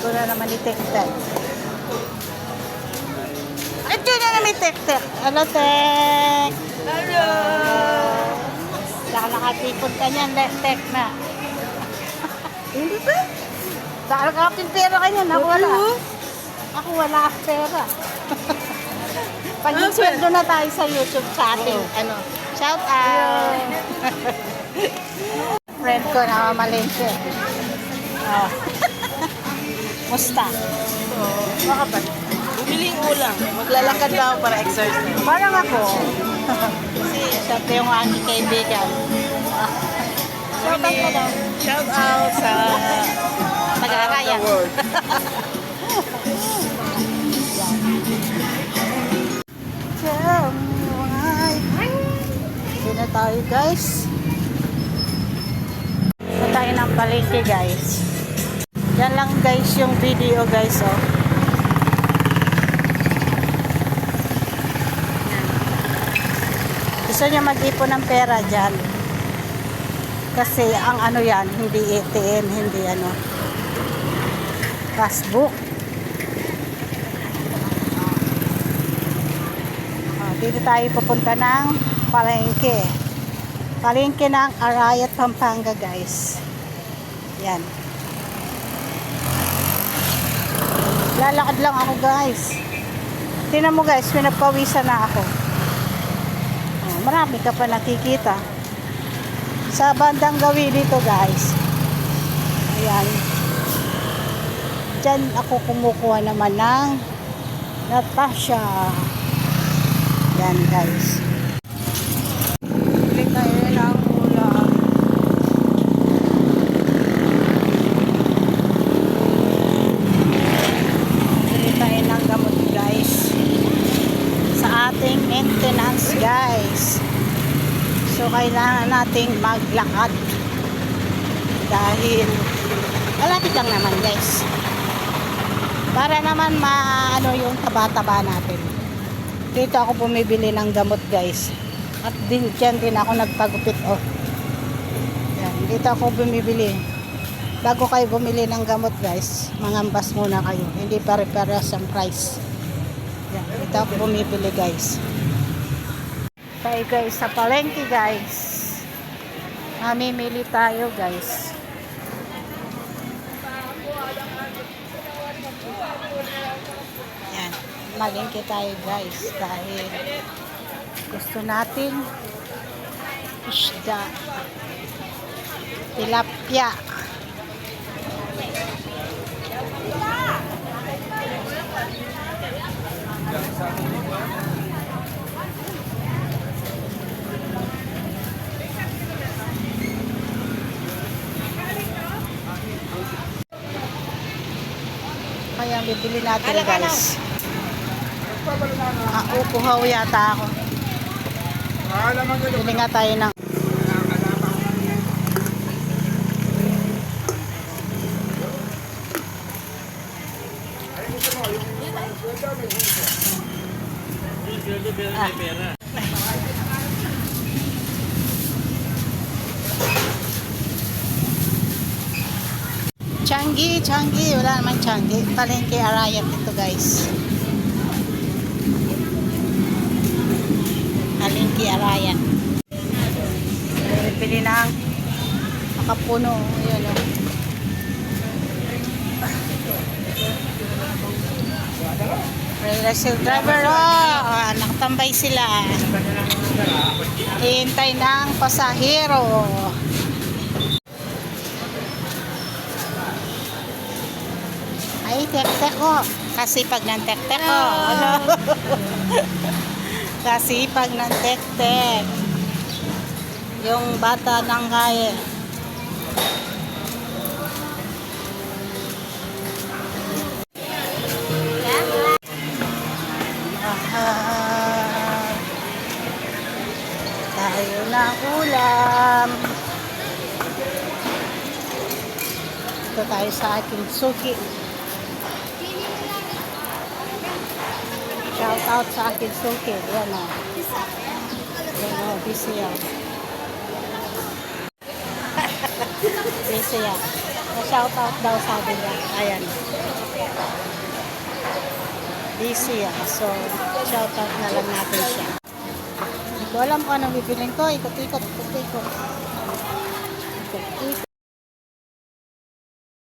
ko na naman ni Tek-Tek. Ito na naman ni Tek-Tek. Hello, Tek. Hello! Saka nakatipon ka niyan, Tek na. Hindi ba? Saka nakapin pera ka niyan. Ako wala. Ako wala pera. Pag sweldo na tayo sa YouTube sa ating, ano, shout out. Friend ko na mamalengke. Oh. Musta? Baka ba? Bumili yung ulam. Maglalakad ako para exercise. Parang ako. Kasi syempre yung aking kaibigan. Shout out daw. Shout out sa world. Tell me why. Hindi na tayo guys. Hindi tayo ng palengke guys. Yan lang guys yung video guys oh. Gusto niya mag-ipon ng pera dyan. Kasi ang ano yan, hindi ATM, hindi ano. Passbook. Ah, dito tayo pupunta ng palengke. Palengke ng Arayat, Pampanga, guys. Yan. Lalakad lang ako, guys. Tingnan mo, guys, pinapawisan na ako. Oh, marami ka pa nakikita. Sa bandang gawi dito, guys. Ayan. Diyan ako kumukuha naman ng Natasha. Yan guys. Bili tayo ng ulam. Bili tayo ng gamot guys. Sa ating maintenance guys. So kailangan nating maglakad. Dahil malapit lang naman guys. Para naman maano yung taba-taba natin. Dito ako bumibili ng gamot guys. At din dyan din ako nagpagupit oh. Yan, dito ako bumibili. Bago kayo bumili ng gamot guys mangambas muna kayo. Hindi pare-parehas ang price. Yan, dito ako bumibili guys tayo guys sa palengke guys mamimili tayo guys Yan. Malingke tayo guys dahil gusto natin isda. Tilapia. Kaya bibili natin guys. Ah, upuhaw yata ako. Bili nga tayo ng Ah. Changi, Changi, wala naman Changi. Palengke Arayat ito guys. Palengke Arayat. Pili ng makapuno. Ayan o. Real driver oh, nakatambay sila. Hintay ng pasahero. Ay, tek-tek ko. Kasipag ng tek-tek ko. Ano? Kasipag ng tek-tek. Yung bata ng kaya. Ah, tayo na ulam. Ito tayo sa aking suki. Shout out sa aking suki. Yan o. Yan o, busy yan. busy yan. shout out daw sabi niya. Ayan. Busy ah. So, shout out na lang natin siya. Hindi ko alam kung anong bibilin ko. Ikot-ikot, ikot-ikot.